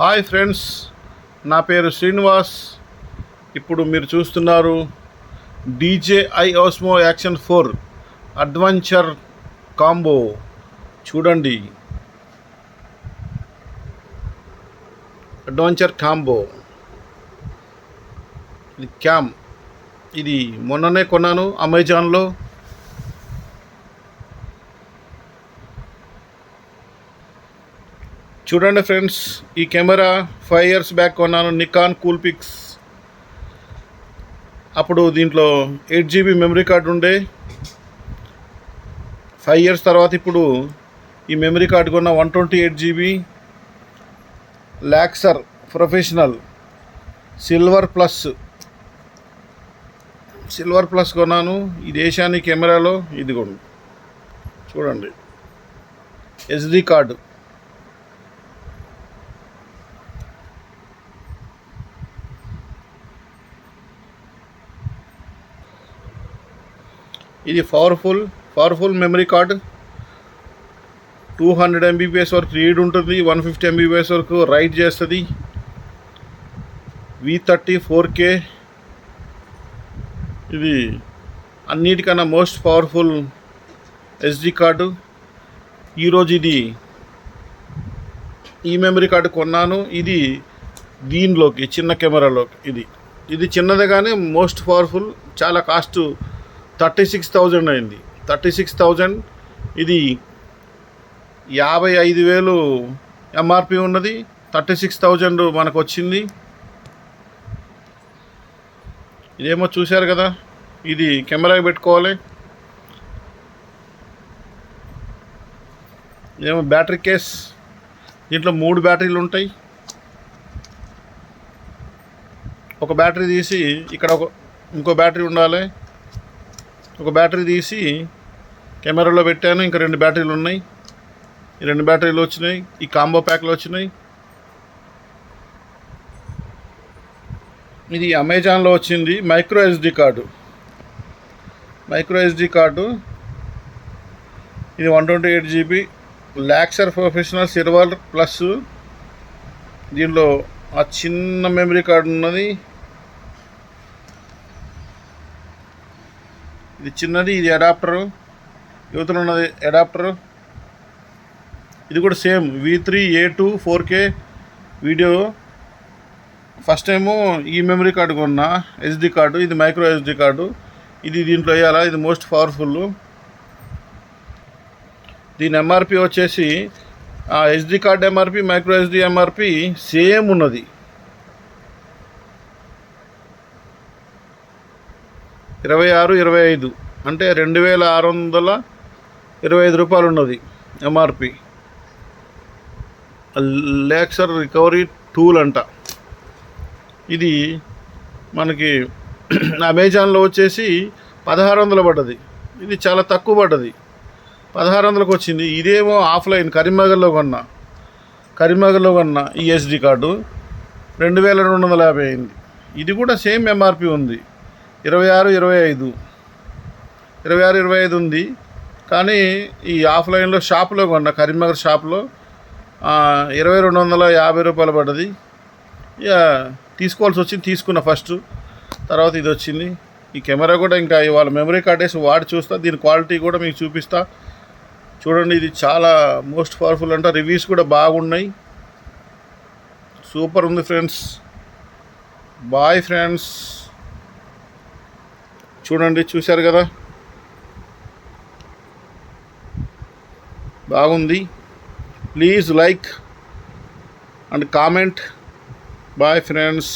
Hi friends నా పేరు శ్రీనివాస్. ఇప్పుడు మీరు చూస్తున్నారు D J I Osmo action four adventure combo. చూడండి. Adventure combo. ఇది క్యామ్. ఇది మొన్ననే కొన్నాను అమెజాన్లో. చూడండి ఫ్రెండ్స్ ఈ కెమెరా ఫైవ్ ఇయర్స్ బ్యాక్ కొన్నాను నికాన్ కూల్ పిక్స్ అప్పుడు దీంట్లో eight G B memory card ఉండే. ఫైవ్ ఇయర్స్ తర్వాత ఇప్పుడు ఈ మెమరీ కార్డు కొన్న one twenty eight G B. Lexar professional silver plus. Silver plus కొన్నాను ఈ దేశాన్ని కెమెరాలో ఇదిగోండి చూడండి ఎస్డి కార్డు. ఇది powerful powerful memory card two hundred M B P S వరకు రీడ్ ఉంటుంది one fifty M B P S వరకు రైట్ చేస్తుంది. వి థర్టీ ఫోర్ కే ఇది అన్నిటికన్నా మోస్ట్ పవర్ఫుల్ ఎస్డి కార్డు ఈరోజు ఇది ఈ మెమరీ కార్డు కొన్నాను. ఇది దీనిలోకి చిన్న కెమెరాలోకి ఇది. ఇది చిన్నదే కానీ మోస్ట్ పవర్ఫుల్ చాలా కాస్ట్ థర్టీ సిక్స్ థౌజండ్ అయింది. థర్టీ సిక్స్ థౌజండ్ ఇది యాభై ఐదు వేలు ఎంఆర్పి ఉన్నది. థర్టీ సిక్స్ థౌజండ్ మనకు వచ్చింది ఇదేమో చూశారు కదా? ఇది కెమెరా పెట్టుకోవాలి. ఇదేమో బ్యాటరీ కేస్. దీంట్లో మూడు బ్యాటరీలు ఉంటాయి. ఒక బ్యాటరీ తీసి ఇక్కడ ఒక ఇంకో బ్యాటరీ ఉండాలి. ఒక బ్యాటరీ తీసి కెమెరాలో పెట్టాను. ఇంకా రెండు బ్యాటరీలు ఉన్నాయి. ఈ రెండు బ్యాటరీలు వచ్చినాయి. ఈ కాంబో ప్యాక్లు వచ్చినాయి. ఇది అమెజాన్లో వచ్చింది micro S D card. Micro S D card. ఇది one twenty eight G B. Lexar professional silver plus. దీనిలో ఆ చిన్న మెమరీ కార్డు ఉన్నది. ఇది చిన్నది ఇది అడాప్టరు. యువతలో ఉన్నది అడాప్టరు. ఇది కూడా same V three A two four K video. First time ఈ మెమరీ కార్డు కొన్నా ఎస్డి కార్డు ఇది మైక్రో ఎస్డి కార్డు. ఇది దీంట్లో వేయాలా? ఇది మోస్ట్ పవర్ఫుల్ దీని ఎంఆర్పి వచ్చేసి SD card MRP micro SD MRP same ఉన్నది. ఇరవై ఆరు ఇరవై ఐదు. అంటే రెండు వేల ఆరు వందల ఇరవై ఐదు రూపాయలు ఉన్నది ఎంఆర్పి లేక్సర్ రికవరీ టూల్ అంట. ఇది మనకి అమెజాన్లో వచ్చేసి పదహారు వందలు పడ్డది. ఇది చాలా తక్కువ పడ్డది. పదహారు వందలకు వచ్చింది. ఇదేమో ఆఫ్లైన్ కరీంనగర్లో కొన్నా. కరీంనగర్లో కొన్న ఈ ఎస్డి కార్డు రెండు వేల రెండు వందల యాభై అయింది. ఇది కూడా సేమ్ ఎంఆర్పి ఉంది. ఇరవై ఆరు ఇరవై ఐదు ఇరవై ఆరు ఇరవై ఐదు ఉంది. కానీ ఈ ఆఫ్లైన్లో షాప్లో కొన్న కరీంనగర్ షాప్లో ఇరవై రెండు వందల యాభై రూపాయలు పడ్డది. ఇక తీసుకోవాల్సి వచ్చింది తీసుకున్న ఫస్ట్. తర్వాత ఇది వచ్చింది. ఈ కెమెరా కూడా ఇంకా ఇవాళ మెమరీ కార్డ్ వేసి వాడి చూస్తా దీని క్వాలిటీ కూడా మీకు చూపిస్తా. చూడండి ఇది చాలా మోస్ట్ పవర్ఫుల్ అంట. రివ్యూస్ కూడా బాగున్నాయి. సూపర్ ఉంది ఫ్రెండ్స్. Bye friends. చూడండి చూశారు కదా? బాగుంది. Please like and comment bye friends